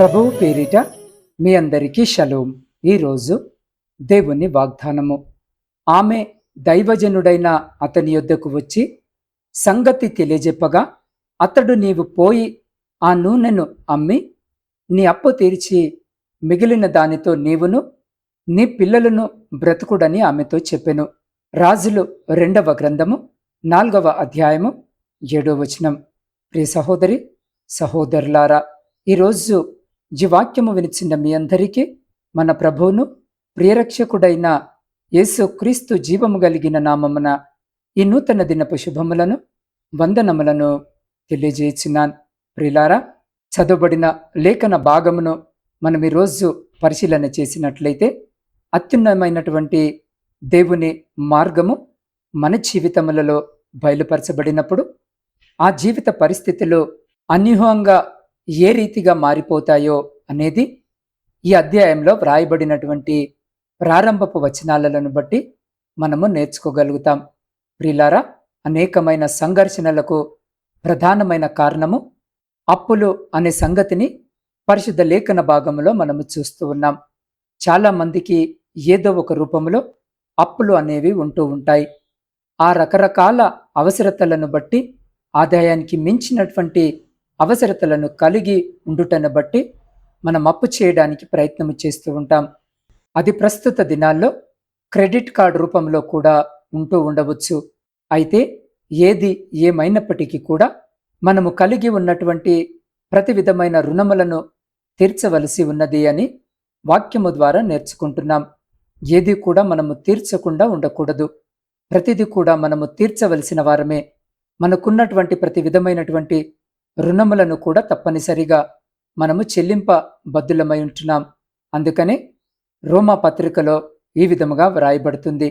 ప్రభువు పేరిట మీ అందరికీ షలోం. ఈరోజు దేవుని వాగ్దానము. ఆమె దైవజనుడైన అతని యొద్దకు వచ్చి సంగతి తెలియజెప్పగా అతడు నీవు పోయి ఆ నూనెను అమ్మి నీ అప్పు తీర్చి మిగిలిన దానితో నీవును నీ పిల్లలను బ్రతుకుడని ఆమెతో చెప్పెను. రాజులు రెండవ గ్రంథము నాలుగవ అధ్యాయము ఏడో వచనం. ప్రియ సహోదరి సహోదరులారా ఈరోజు జీవాక్యము వినిచిన మీ అందరికీ మన ప్రభువును ప్రియరక్షకుడైన యేసు క్రీస్తు జీవము కలిగిన నామమున ఈ నూతన దినపు శుభములను వందనములను తెలియజేసినాన్. ప్రిలారా చదవబడిన లేఖన భాగమును మనం ఈరోజు పరిశీలన చేసినట్లయితే అత్యున్నతమైనటువంటి దేవుని మార్గము మన జీవితములలో బయలుపరచబడినప్పుడు ఆ జీవిత పరిస్థితిలో అన్యూహంగా ఏ రీతిగా మారిపోతాయో అనేది ఈ అధ్యాయంలో వ్రాయబడినటువంటి ప్రారంభపు వచనాలను బట్టి మనము నేర్చుకోగలుగుతాం. ప్రిలారా అనేకమైన సంఘర్షణలకు ప్రధానమైన కారణము అప్పులు అనే సంగతిని పరిశుద్ధ లేఖన భాగంలో మనము చూస్తూ ఉన్నాం. చాలామందికి ఏదో ఒక రూపంలో అప్పులు అనేవి ఉంటూ ఉంటాయి. ఆ రకరకాల అవసరతలను బట్టి ఆదాయానికి మించినటువంటి అవసరతలను కలిగి ఉండుటను బట్టి మనం అప్పు చేయడానికి ప్రయత్నం చేస్తూ ఉంటాం. అది ప్రస్తుత దినాల్లో క్రెడిట్ కార్డు రూపంలో కూడా ఉంటూ ఉండవచ్చు. అయితే ఏది ఏమైనప్పటికీ కూడా మనము కలిగి ఉన్నటువంటి ప్రతి విధమైన రుణములను తీర్చవలసి ఉన్నది అని వాక్యము ద్వారా నేర్చుకుంటున్నాం. ఏది కూడా మనము తీర్చకుండా ఉండకూడదు. ప్రతిదీ కూడా మనము తీర్చవలసిన వారమే. మనకున్నటువంటి ప్రతి విధమైనటువంటి రుణములను కూడా తప్పనిసరిగా మనము చెల్లింప బద్దులమై ఉంటున్నాం. అందుకని రోమా పత్రికలో ఈ విధముగా వ్రాయబడుతుంది.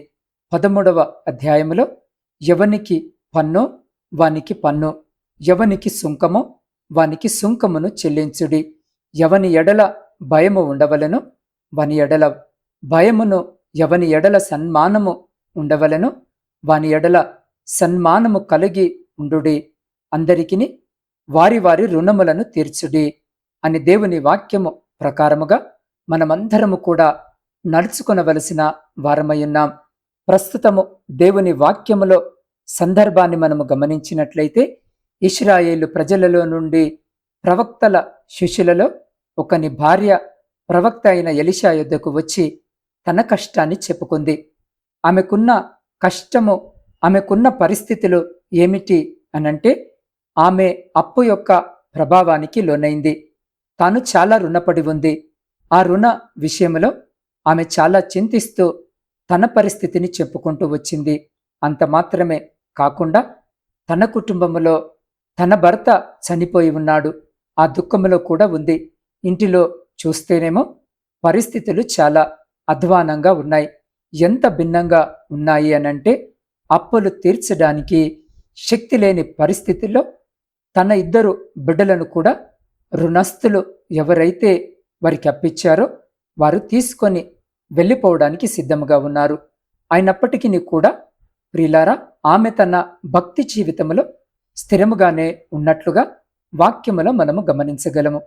పదమూడవ అధ్యాయములో ఎవనికి పన్ను వానికి పన్ను ఎవనికి సుంకము వానికి సుంకమును చెల్లించుడి. ఎవని ఎడల భయము ఉండవలను వాని ఎడల భయమును ఎవని ఎడల సన్మానము ఉండవలను వాని ఎడల సన్మానము కలిగి ఉండుడి. అందరికిని వారి వారి రుణములను తీర్చుడి అని దేవుని వాక్యము ప్రకారముగా మనమందరము కూడా నడుచుకొనవలసిన వారమయ్యున్నాం ప్రస్తుతము దేవుని వాక్యములో సందర్భాన్ని మనము గమనించినట్లయితే ఇస్రాయేలు ప్రజలలో నుండి ప్రవక్తల శిష్యులలో ఒకని భార్య ప్రవక్త అయిన ఎలిషా యొద్దకు వచ్చి తన కష్టాన్ని చెప్పుకుంది. ఆమెకున్న కష్టము ఆమెకున్న పరిస్థితులు ఏమిటి అనంటే ఆమె అప్పు యొక్క ప్రభావానికి లోనైంది. తాను చాలా రుణపడి ఉంది. ఆ రుణ విషయంలో ఆమె చాలా చింతిస్తూ తన పరిస్థితిని చెప్పుకుంటూ వచ్చింది. అంత మాత్రమే కాకుండా తన కుటుంబంలో తన భర్త చనిపోయి ఉన్నాడు. ఆ దుఃఖంలో కూడా ఉంది. ఇంటిలో చూస్తేనేమో పరిస్థితులు చాలా అధ్వానంగా ఉన్నాయి. ఎంత భిన్నంగా ఉన్నాయి అనంటే అప్పులు తీర్చడానికి శక్తి లేని పరిస్థితుల్లో తన ఇద్దరు బిడ్డలను కూడా రుణస్థులు ఎవరైతే వారికి అప్పించారో వారు తీసుకొని వెళ్ళిపోవడానికి సిద్ధంగా ఉన్నారు. అయినప్పటికీ కూడా ప్రిలారా ఆమె తన భక్తి జీవితంలో స్థిరముగానే ఉన్నట్లుగా వాక్యములో మనము గమనించగలము.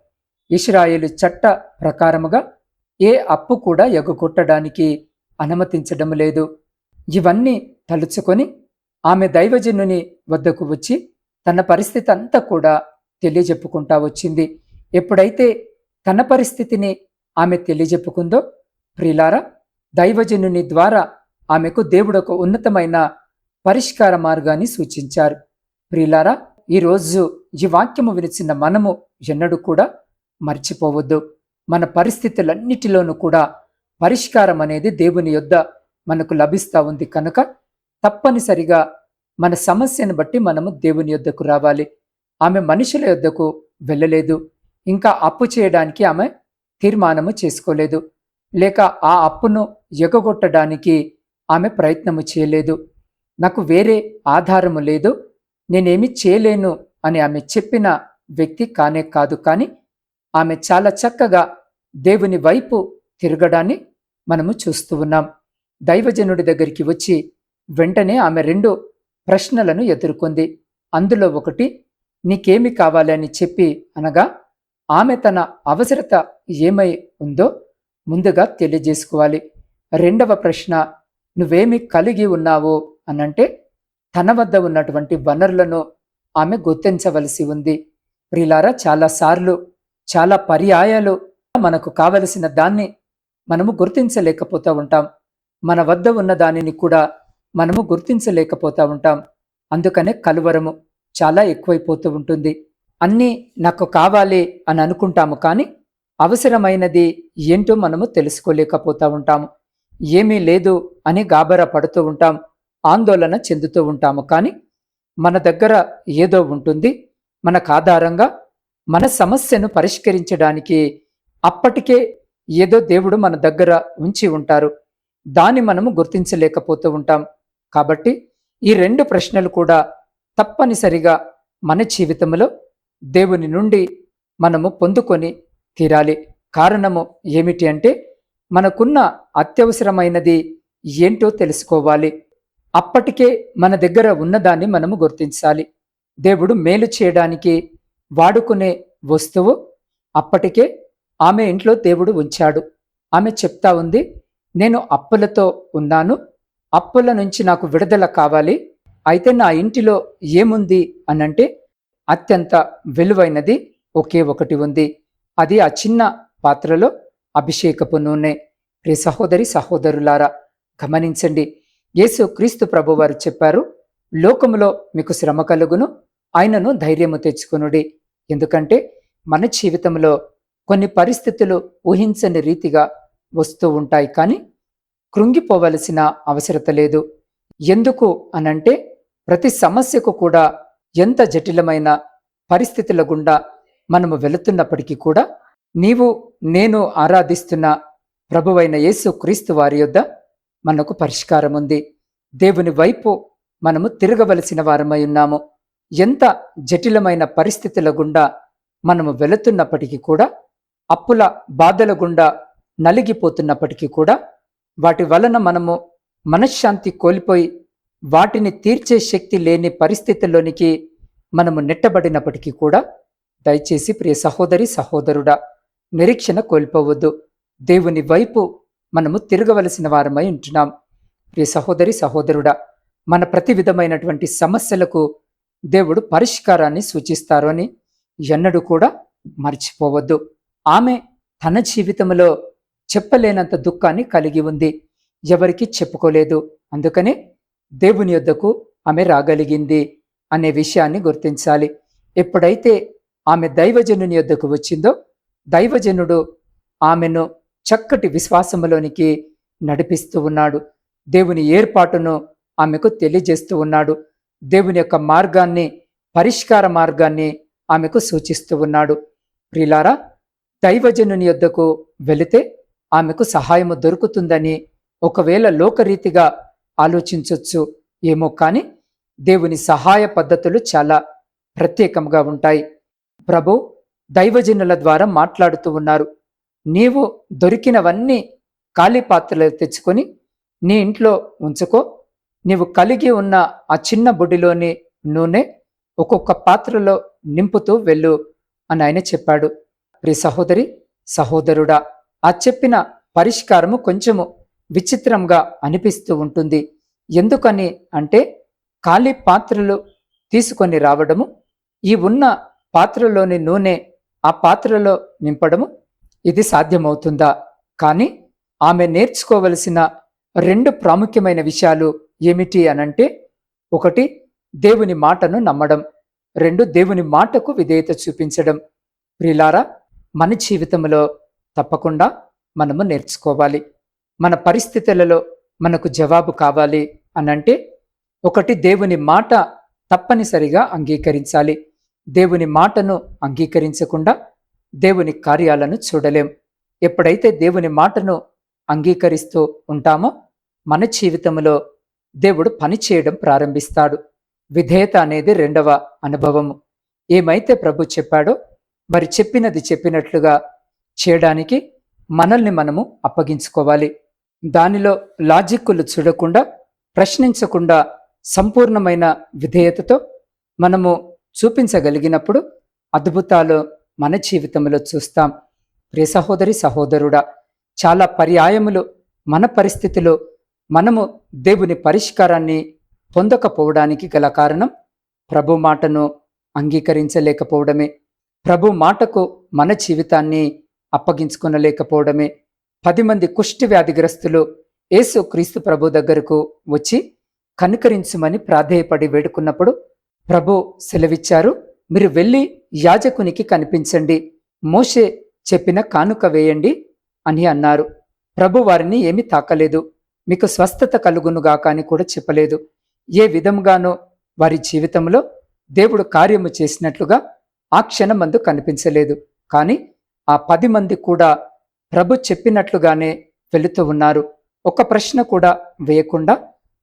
ఇస్రాయేలు చట్ట ప్రకారముగా ఏ అప్పు కూడా ఎగగొట్టడానికి అనుమతించడం లేదు. ఇవన్నీ తలుచుకొని ఆమె దైవజనుని వద్దకు వచ్చి తన పరిస్థితి అంతా కూడా తెలియజెప్పుకుంటా వచ్చింది. ఎప్పుడైతే తన పరిస్థితిని ఆమె తెలియజెప్పుకుందో ప్రిలారా దైవజనుని ద్వారా ఆమెకు దేవుడు ఒక ఉన్నతమైన పరిష్కార మార్గాన్ని సూచించారు. ప్రిలారా ఈరోజు ఈ వాక్యము వినిచిన మనము ఎన్నడూ కూడా మర్చిపోవద్దు. మన పరిస్థితులన్నిటిలోనూ కూడా పరిష్కారం అనేది దేవుని యొద్ద మనకు లభిస్తూ ఉంది కనుక తప్పనిసరిగా మన సమస్యను బట్టి మనము దేవుని యొద్దకు రావాలి. ఆమె మనుషుల యొద్దకు వెళ్ళలేదు. ఇంకా అప్పు చేయడానికి ఆమె తీర్మానము చేసుకోలేదు. లేక ఆ అప్పును ఎగగొట్టడానికి ఆమె ప్రయత్నము చేయలేదు. నాకు వేరే ఆధారము లేదు. నేనేమి చేయలేను అని ఆమె చెప్పిన వ్యక్తి కానే కాదు. కానీ ఆమె చాలా చక్కగా దేవుని వైపు తిరగడాన్ని మనము చూస్తూ ఉన్నాం. దైవజనుడి దగ్గరికి వచ్చి వెంటనే ఆమె రెండు ప్రశ్నలను ఎదుర్కొంది. అందులో ఒకటి నీకేమి కావాలి అని చెప్పి అనగా ఆమె తన అవసరత ఏమై ఉందో ముందుగా తెలియజేసుకోవాలి. రెండవ ప్రశ్న నువ్వేమి కలిగి ఉన్నావో అనంటే తన వద్ద ఉన్నటువంటి వనరులను ఆమె గుర్తించవలసి ఉంది. ప్రిలారా చాలాసార్లు చాలా పర్యాయాలు మనకు కావలసిన దాన్ని మనము గుర్తించలేకపోతూ ఉంటాం. మన వద్ద ఉన్న దానిని కూడా మనము గుర్తించలేకపోతూ ఉంటాం. అందుకనే కలువరము చాలా ఎక్కువైపోతూ ఉంటుంది. అన్నీ నాకు కావాలి అని అనుకుంటాము కానీ అవసరమైనది ఏంటో మనము తెలుసుకోలేకపోతూ ఉంటాము. ఏమీ లేదు అని గాబరా పడుతూ ఉంటాం. ఆందోళన చెందుతూ ఉంటాము కానీ మన దగ్గర ఏదో ఉంటుంది. మనకు ఆధారంగా మన సమస్యను పరిష్కరించడానికి అప్పటికే ఏదో దేవుడు మన దగ్గర ఉంచి ఉంటారు. దాన్ని మనము గుర్తించలేకపోతూ ఉంటాం. కాబట్టి ఈ రెండు ప్రశ్నలు కూడా తప్పనిసరిగా మన జీవితంలో దేవుని నుండి మనము పొందుకొని తీరాలి. కారణము ఏమిటి అంటే మనకున్న అత్యవసరమైనది ఏంటో తెలుసుకోవాలి. అప్పటికే మన దగ్గర ఉన్నదాన్ని మనము గుర్తించాలి. దేవుడు మేలు చేయడానికి వాడుకునే వస్తువు అప్పటికే ఆమె ఇంట్లో దేవుడు ఉంచాడు. ఆమె చెప్తా ఉంది నేను అప్పులతో ఉన్నాను అప్పుల నుంచి నాకు విడుదల కావాలి. అయితే నా ఇంటిలో ఏముంది అనంటే అత్యంత విలువైనది ఒకే ఒకటి ఉంది. అది ఆ చిన్న పాత్రలో అభిషేకపు నూనె. ప్రియ సహోదరి సహోదరులారా గమనించండి. యేసు క్రీస్తు ప్రభువారు చెప్పారు లోకములో మీకు శ్రమ కలుగును ఆయనను ధైర్యము తెచ్చుకునుడి. ఎందుకంటే మన జీవితంలో కొన్ని పరిస్థితులు ఊహించని రీతిగా వస్తూ ఉంటాయి. కానీ కృంగిపోవలసిన అవసరత లేదు. ఎందుకు అనంటే ప్రతి సమస్యకు కూడా ఎంత జటిలమైన పరిస్థితుల గుండా మనము వెళుతున్నప్పటికీ కూడా నీవు నేను ఆరాధిస్తున్న ప్రభువైన యేసు క్రీస్తు వారి యొద్ద మనకు పరిష్కారం ఉంది. దేవుని వైపు మనము తిరగవలసిన వారమై ఉన్నాము. ఎంత జటిలమైన పరిస్థితుల గుండా మనము వెళుతున్నప్పటికీ కూడా అప్పుల బాధల గుండా నలిగిపోతున్నప్పటికీ కూడా వాటి వలన మనము మనశ్శాంతి కోల్పోయి వాటిని తీర్చే శక్తి లేని పరిస్థితుల్లోనికి మనము నెట్టబడినప్పటికీ కూడా దయచేసి ప్రియ సహోదరి సహోదరుడా నిరీక్షణ కోల్పోవద్దు. దేవుని వైపు మనము తిరగవలసిన వారమై ఉంటున్నాం. ప్రియ సహోదరి సహోదరుడా మన ప్రతి విధమైనటువంటి సమస్యలకు దేవుడు పరిష్కారాన్ని సూచిస్తారు అని ఎన్నడూ కూడా మర్చిపోవద్దు. ఆమె తన జీవితంలో చెప్పలేనంత దుఃఖాన్ని కలిగి ఉంది. ఎవరికి చెప్పుకోలేదు. అందుకనే దేవుని యొద్దకు ఆమె రాగలిగింది అనే విషయాన్ని గుర్తించాలి. ఎప్పుడైతే ఆమె దైవజనుని యొద్దకు వచ్చిందో దైవజనుడు ఆమెను చక్కటి విశ్వాసములోనికి నడిపిస్తూ ఉన్నాడు. దేవుని ఏర్పాటును ఆమెకు తెలియజేస్తూ ఉన్నాడు. దేవుని యొక్క మార్గాన్ని పరిష్కార మార్గాన్ని ఆమెకు సూచిస్తూ ఉన్నాడు. ప్రిలారా దైవజనుని యొద్దకు వెళితే ఆమెకు సహాయము దొరుకుతుందని ఒకవేళ లోకరీతిగా ఆలోచించవచ్చు ఏమో కానీ దేవుని సహాయ పద్ధతులు చాలా ప్రత్యేకంగా ఉంటాయి. ప్రభు దైవజనుల ద్వారా మాట్లాడుతూ ఉన్నారు. నీవు దొరికినవన్నీ ఖాళీ పాత్రలు తెచ్చుకొని నీ ఇంట్లో ఉంచుకో. నీవు కలిగి ఉన్న ఆ చిన్న బుడిలోని నూనె ఒక్కొక్క పాత్రలో నింపుతూ వెళ్ళు అని ఆయన చెప్పాడు. ప్రి సహోదరి సహోదరుడా ఆ చెప్పిన పరిష్కారము కొంచెము విచిత్రంగా అనిపిస్తూ ఉంటుంది. ఎందుకని అంటే ఖాళీ పాత్రలు తీసుకొని రావడము ఈ ఉన్న పాత్రలోని నూనె ఆ పాత్రలో నింపడము ఇది సాధ్యమవుతుందా? కానీ ఆమె నేర్చుకోవలసిన రెండు ప్రాముఖ్యమైన విషయాలు ఏమిటి అనంటే ఒకటి దేవుని మాటను నమ్మడం రెండు దేవుని మాటకు విధేయత చూపించడం. ప్రిలారా మన జీవితంలో తప్పకుండా మనము నేర్చుకోవాలి. మన పరిస్థితులలో మనకు జవాబు కావాలి అనంటే ఒకటి దేవుని మాట తప్పనిసరిగా అంగీకరించాలి. దేవుని మాటను అంగీకరించకుండా దేవుని కార్యాలను చూడలేం. ఎప్పుడైతే దేవుని మాటను అంగీకరిస్తూ ఉంటామో మన జీవితంలో దేవుడు పని చేయడం ప్రారంభిస్తాడు. విధేయత అనేది రెండవ అనుభవము. ఏమైతే ప్రభు చెప్పాడో మరి చెప్పినది చెప్పినట్లుగా చేయడానికి మనల్ని మనము అప్పగించుకోవాలి. దానిలో లాజిక్కులు చూడకుండా ప్రశ్నించకుండా సంపూర్ణమైన విధేయతతో మనము చూపించగలిగినప్పుడు అద్భుతాలు మన జీవితంలో చూస్తాం. ప్రియ సహోదరి సహోదరుడా చాలా పర్యాయములు మన పరిస్థితిలో మనము దేవుని పరిష్కారాన్ని పొందకపోవడానికి గల కారణం ప్రభు మాటను అంగీకరించలేకపోవడమే. ప్రభు మాటకు మన జీవితాన్ని అప్పగించుకొనలేకపోవడమే పది మంది కుష్టి వ్యాధిగ్రస్తులు యేసు క్రీస్తు ప్రభు దగ్గరకు వచ్చి కనుకరించుమని ప్రాధేయపడి వేడుకున్నప్పుడు ప్రభు సెలవిచ్చారు మీరు వెళ్ళి యాజకునికి కనిపించండి మోషే చెప్పిన కానుక వేయండి అని అన్నారు. ప్రభు వారిని ఏమీ తాకలేదు మీకు స్వస్థత కలుగునుగాక అని కూడా చెప్పలేదు. ఏ విధంగానో వారి జీవితంలో దేవుడు కార్యము చేసినట్లుగా ఆ క్షణమందు కనిపించలేదు. కానీ ఆ పది మంది కూడా ప్రభు చెప్పినట్లుగానే వెళుతూ ఉన్నారు. ఒక ప్రశ్న కూడా వేయకుండా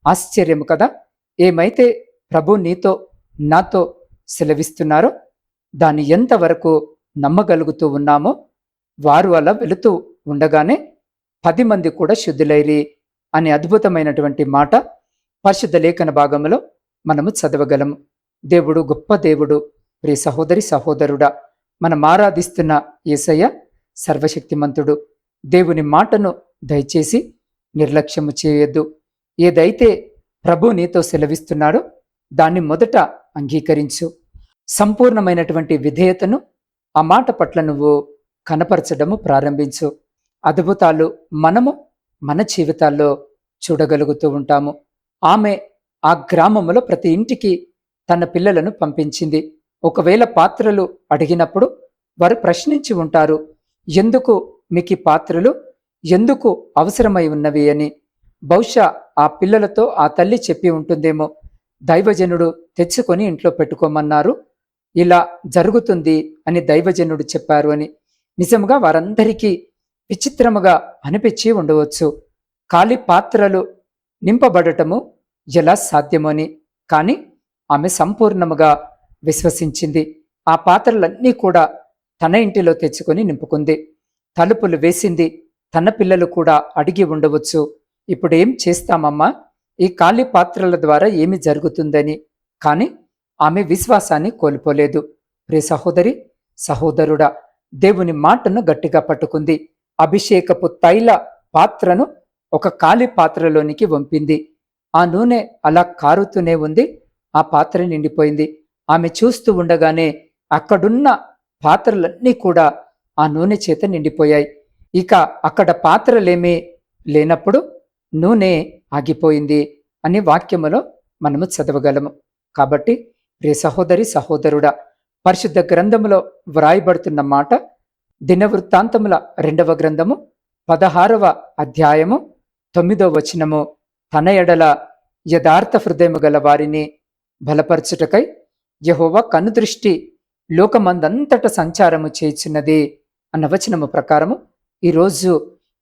ఆశ్చర్యము కదా? ఏమైతే ప్రభు నీతో నాతో సెలవిస్తున్నారో దాన్ని ఎంతవరకు నమ్మగలుగుతూ ఉన్నామో వారు అలా వెళుతూ ఉండగానే పది మంది కూడా శుద్ధులైరి అనే అద్భుతమైనటువంటి మాట పరిశుద్ధ లేఖన భాగంలో మనము చదవగలము. దేవుడు గొప్ప దేవుడు ప్రియ సహోదరి సహోదరుడా మనం ఆరాధిస్తున్న ఏసయ్య సర్వశక్తిమంతుడు. దేవుని మాటను దయచేసి నిర్లక్ష్యము చేయొద్దు. ఏదైతే ప్రభు నీతో సెలవిస్తున్నాడో దాన్ని మొదట అంగీకరించు. సంపూర్ణమైనటువంటి విధేయతను ఆ మాట పట్ల నువ్వు కనపరచడము ప్రారంభించు. అద్భుతాలు మనము మన జీవితాల్లో చూడగలుగుతూ ఉంటాము. ఆమె ఆ గ్రామములో ప్రతి ఇంటికి తన పిల్లలను పంపించింది. ఒకవేళ పాత్రలు అడిగినప్పుడు వారు ప్రశ్నించి ఉంటారు ఎందుకు మీకు ఈ పాత్రలు? ఎందుకు అవసరమై ఉన్నవి? అని. బహుశా ఆ పిల్లలతో ఆ తల్లి చెప్పి ఉంటుందేమో. దైవజనుడు తెచ్చుకొని ఇంట్లో పెట్టుకోమన్నారు. ఇలా జరుగుతుంది అని దైవజనుడు చెప్పారు అని. నిజంగా వారందరికీ విచిత్రముగా అనిపించి ఉండవచ్చు. ఖాళీ పాత్రలు నింపబడటము ఎలా సాధ్యమని కానీ ఆమె సంపూర్ణముగా విశ్వసించింది. ఆ పాత్రలన్నీ కూడా తన ఇంటిలో తెచ్చుకొని నింపుకుంది. తలుపులు వేసింది. తన పిల్లలు కూడా అడిగి ఉండవచ్చు. ఇప్పుడేం చేస్తామమ్మా? ఈ ఖాళీ పాత్రల ద్వారా ఏమి జరుగుతుందని. కానీ ఆమె విశ్వాసాన్ని కోల్పోలేదు. ప్రియ సహోదరి సహోదరుడా దేవుని మాటను గట్టిగా పట్టుకుంది. అభిషేకపు తైల పాత్రను ఒక ఖాళీ పాత్రలోనికి వంపింది. ఆ నూనె అలా కారుతూనే ఉంది. ఆ పాత్ర నిండిపోయింది. ఆమె చూస్తూ ఉండగానే అక్కడున్న పాత్రలన్నీ కూడా ఆ నూనె చేత నిండిపోయాయి. ఇక అక్కడ పాత్రలేమీ లేనప్పుడు నూనె ఆగిపోయింది అని వాక్యములో మనము చదవగలము. కాబట్టి ప్రియ సహోదరి సహోదరుడా పరిశుద్ధ గ్రంథములో వ్రాయబడుతున్న మాట దినవృత్తాంతముల రెండవ గ్రంథము పదహారవ అధ్యాయము తొమ్మిదో వచనము తన ఎడల యథార్థ హృదయము గల వారిని బలపరచుటకై యహోవ కనుదృష్టి లోకమందంతట సంచారము చేయుచున్నది అన్న వచనము ప్రకారము ఈరోజు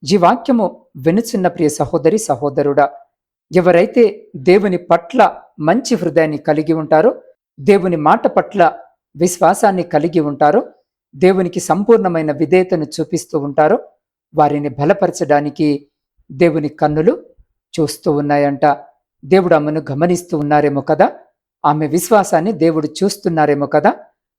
ఈ వాక్యము వినుచున్న ప్రియ సహోదరి సహోదరుడా ఎవరైతే దేవుని పట్ల మంచి హృదయాన్ని కలిగి ఉంటారో దేవుని మాట పట్ల విశ్వాసాన్ని కలిగి ఉంటారో దేవునికి సంపూర్ణమైన విధేయతను చూపిస్తూ ఉంటారో వారిని బలపరచడానికి దేవుని కన్నులు చూస్తూ ఉన్నాయంట. దేవుడు అమ్మను గమనిస్తూ ఉన్నారేమో కదా? ఆమె విశ్వాసాన్ని దేవుడు చూస్తున్నారేమో కదా?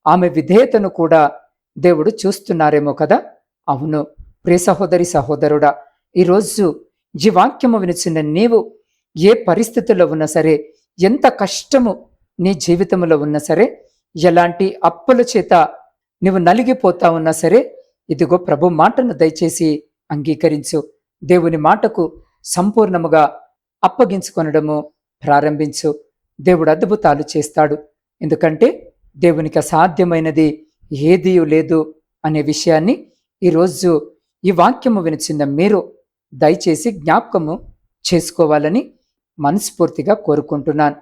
ఆమె విధేయతను కూడా దేవుడు చూస్తున్నారేమో కదా? అవును. ప్రియ సహోదరి సహోదరుడా ఈరోజు ఈ వాక్యము వినిచిన నీవు ఏ పరిస్థితుల్లో ఉన్నా సరే ఎంత కష్టము నీ జీవితంలో ఉన్నా సరే ఎలాంటి అప్పుల చేత నువ్వు నలిగిపోతా ఉన్నా సరే ఇదిగో ప్రభు మాటను దయచేసి అంగీకరించు. దేవుని మాటకు సంపూర్ణముగా అప్పగించుకొనడము ప్రారంభించు. దేవుడు అద్భుతాలు చేస్తాడు. ఎందుకంటే దేవునికి అసాధ్యమైనది ఏదీ లేదు అనే విషయాన్ని ఈరోజు ఈ వాక్యము వినిచిన మీరు దయచేసి జ్ఞాపకము చేసుకోవాలని మనస్ఫూర్తిగా కోరుకుంటున్నాను.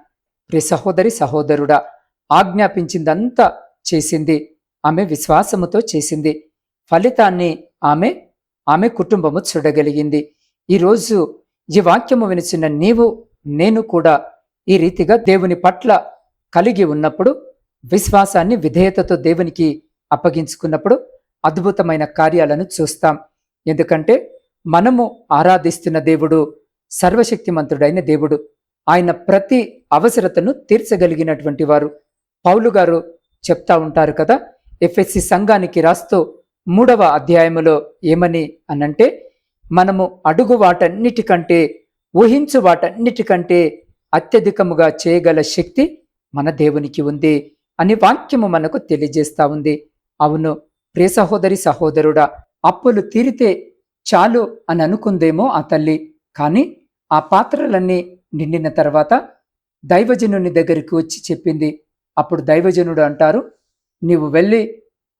ప్రి సహోదరి సహోదరుడా ఆజ్ఞాపించిందంతా చేసింది. ఆమె విశ్వాసముతో చేసింది. ఫలితాన్ని ఆమె ఆమె కుటుంబము చూడగలిగింది. ఈరోజు ఈ వాక్యము వినిచిన నీవు నేను కూడా ఈ రీతిగా దేవుని పట్ల కలిగి ఉన్నప్పుడు విశ్వాసాన్ని విధేయతతో దేవునికి అప్పగించుకున్నప్పుడు అద్భుతమైన కార్యాలను చూస్తాం. ఎందుకంటే మనము ఆరాధిస్తున్న దేవుడు సర్వశక్తిమంతుడైన దేవుడు ఆయన ప్రతి అవసరతను తీర్చగలిగినటువంటి వారు. పౌలు గారు చెప్తా ఉంటారు కదా ఎఫ్ఎస్సి సంఘానికి రాస్తూ మూడవ అధ్యాయములో ఏమని అనంటే మనము అడుగు వాటన్నిటికంటే ఊహించు వాటన్నిటికంటే అత్యధికముగా చేయగల శక్తి మన దేవునికి ఉంది అని వాక్యము మనకు తెలియజేస్తా ఉంది. అవును ప్రియ సహోదరి సహోదరుడా అప్పులు తీరితే చాలు అని అనుకుందేమో ఆ తల్లి కానీ ఆ పాత్రలన్నీ నిండిన తర్వాత దైవజనుని దగ్గరికి వచ్చి చెప్పింది. అప్పుడు దైవజనుడు అంటారు నీవు వెళ్ళి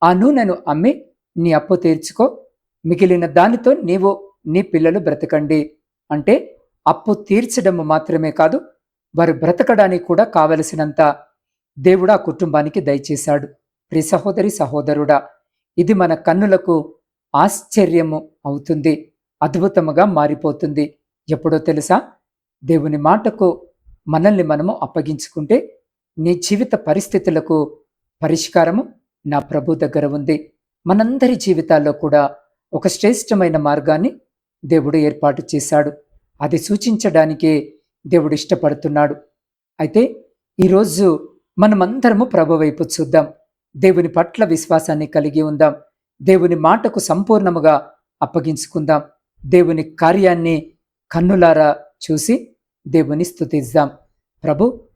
ఆ నూనెను అమ్మి నీ అప్పు తీర్చుకో మిగిలిన దానితో నీవు నీ పిల్లలు బ్రతకండి. అంటే అప్పు తీర్చడం మాత్రమే కాదు వారు బ్రతకడానికి కూడా కావలసినంత దేవుడు ఆ కుటుంబానికి దయచేశాడు. ప్రి సహోదరి సహోదరుడా ఇది మన కన్నులకు ఆశ్చర్యము అవుతుంది. అద్భుతముగా మారిపోతుంది. ఎప్పుడో తెలుసా? దేవుని మాటకు మనల్ని మనము అప్పగించుకుంటే నీ జీవిత పరిస్థితులకు పరిష్కారము నా ప్రభు దగ్గర ఉంది. మనందరి జీవితాల్లో కూడా ఒక శ్రేష్టమైన మార్గాన్ని దేవుడు ఏర్పాటు చేశాడు. అది సూచించడానికే దేవుడు ఇష్టపడుతున్నాడు. అయితే ఈరోజు మనమందరము ప్రభు వైపు చూద్దాం. దేవుని పట్ల విశ్వాసాన్ని కలిగి ఉందాం. దేవుని మాటకు సంపూర్ణముగా అప్పగించుకుందాం. దేవుని కార్యాన్ని కన్నులారా చూసి దేవుని స్థుతిద్దాం. ప్రభు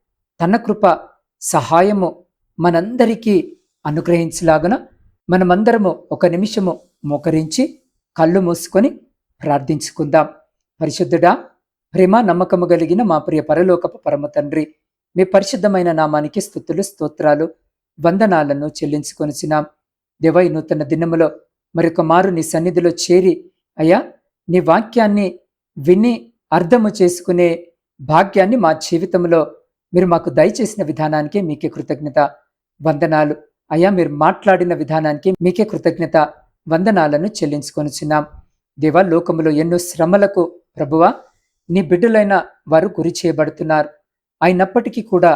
తన కృప సహాయము మనందరికీ అనుగ్రహించలాగున మనమందరము ఒక నిమిషము మోకరించి కళ్ళు మూసుకొని ప్రార్థించుకుందాం. పరిశుద్ధుడా ప్రేమ నమ్మకము కలిగిన మా ప్రియ పరలోకపు పరమ తండ్రి. మీ పరిశుద్ధమైన నామానికి స్థుతులు స్తోత్రాలు వందనాలను చెల్లించుకొనిచినాం ఈ నూతన దినములో మరొక మారు నీ సన్నిధిలో చేరి అయ్యా నీ వాక్యాన్ని విని అర్థము చేసుకునే భాగ్యాన్ని మా జీవితంలో మీరు మాకు దయచేసిన విధానానికి మీకే కృతజ్ఞత వందనాలు. అయ్యా మీరు మాట్లాడిన విధానానికి మీకే కృతజ్ఞత వందనాలను చెల్లించుకొనిచున్నాం. దేవా లోకములో ఎన్నో శ్రమలకు ప్రభువా నీ బిడ్డలైన వారు గురి చేయబడుతున్నారు. అయినప్పటికీ కూడా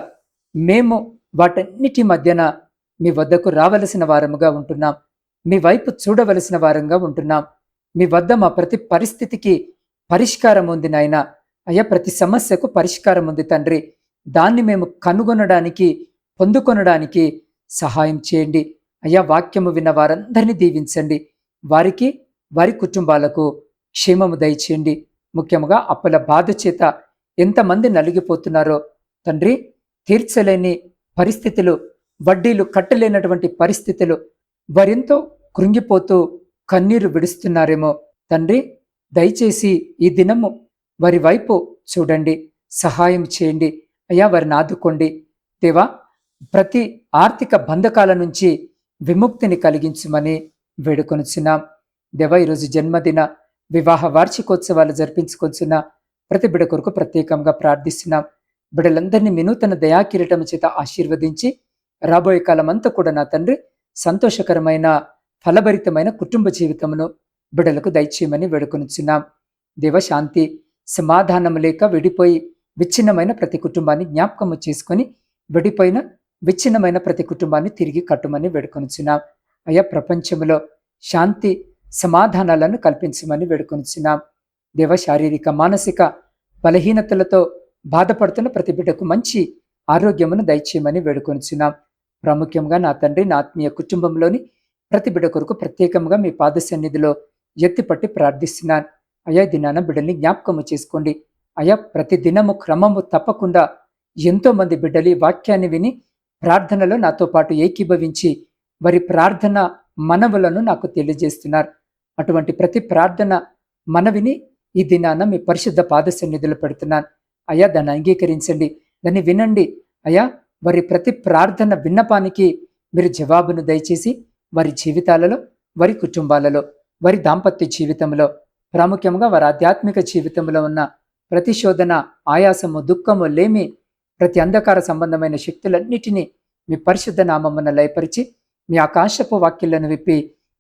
మేము వాటన్నిటి మధ్యన మీ వద్దకు రావలసిన వారముగా ఉంటున్నాం. మీ వైపు చూడవలసిన వారంగా ఉంటున్నాం. మీ వద్ద మా ప్రతి పరిస్థితికి పరిష్కారం ఉంది నాయన. అయ్యా ప్రతి సమస్యకు పరిష్కారం ఉంది తండ్రి. దాన్ని మేము కనుగొనడానికి పొందుకొనడానికి సహాయం చేయండి. అయ్యా వాక్యము విన్న వారందరినీ దీవించండి. వారికి వారి కుటుంబాలకు క్షేమము దయచేయండి. ముఖ్యముగా అప్పుల బాధ చేత ఎంతమంది నలిగిపోతున్నారో తండ్రి తీర్చలేని పరిస్థితులు వడ్డీలు కట్టలేనటువంటి పరిస్థితులు వారెంతో కృంగిపోతూ కన్నీరు విడుస్తున్నారేమో తండ్రి దయచేసి ఈ దినము వారి వైపు చూడండి సహాయం చేయండి అయ్యా వారిని ఆదుకోండి. దేవా ప్రతి ఆర్థిక బంధకాల నుంచి విముక్తిని కలిగించమని వేడుకొనుచున్నాం. దేవా ఈరోజు జన్మదిన వివాహ వార్షికోత్సవాలు జరిపించుకొచ్చిన ప్రతి బిడ కొరకు ప్రత్యేకంగా ప్రార్థిస్తున్నాం. బిడలందరినీ వినూతన దయాకిరీటం చేత ఆశీర్వదించి రాబోయే కాలమంతా కూడా నా తండ్రి సంతోషకరమైన ఫలభరితమైన కుటుంబ జీవితమును బిడలకు దయచేయమని వేడుకొనుచున్నాం. దేవ శాంతి సమాధానం లేక విడిపోయి విచ్ఛిన్నమైన ప్రతి కుటుంబాన్ని జ్ఞాపకము చేసుకొని విడిపోయిన విచ్ఛిన్నమైన ప్రతి కుటుంబాన్ని తిరిగి కట్టుమని వేడుకొనుచున్నాం. అయ్యా ప్రపంచంలో శాంతి సమాధానాలను కల్పించమని వేడుకొనిచున్నాం. దేవ శారీరక మానసిక బలహీనతలతో బాధపడుతున్న ప్రతి బిడ్డకు మంచి ఆరోగ్యమును దయచేయమని వేడుకొనిచున్నాం. ప్రాముఖ్యంగా నా తండ్రి నా ఆత్మీయ కుటుంబంలోని ప్రతి బిడ్డ కొరకు ప్రత్యేకంగా మీ పాద సన్నిధిలో ఎత్తిపట్టి ప్రార్థిస్తున్నాను. అయా దినాన బిడ్డల్ని జ్ఞాపకము చేసుకోండి. అయా ప్రతి దినము క్రమము తప్పకుండా ఎంతో మంది బిడ్డలు ఈ వాక్యాన్ని విని ప్రార్థనలో నాతో పాటు ఏకీభవించి వారి ప్రార్థన మనవులను నాకు తెలియజేస్తున్నారు. అటువంటి ప్రతి ప్రార్థన మనవిని ఈ దినాన మీ పరిశుద్ధ పాద సన్నిధిలో పెడుతున్నాను. అయ్యా దాన్ని అంగీకరించండి. దాన్ని వినండి. అయ్యా వారి ప్రతి ప్రార్థన విన్నపానికి మీరు జవాబును దయచేసి వారి జీవితాలలో వారి కుటుంబాలలో వారి దాంపత్య జీవితంలో ప్రాముఖ్యంగా వారి ఆధ్యాత్మిక జీవితంలో ఉన్న ప్రతిశోధన ఆయాసము దుఃఖము లేమి ప్రతి అంధకార సంబంధమైన శక్తులన్నిటినీ మీ పరిశుద్ధ నామమున లయపరిచి మీ ఆకాశపు వాక్యులను విప్పి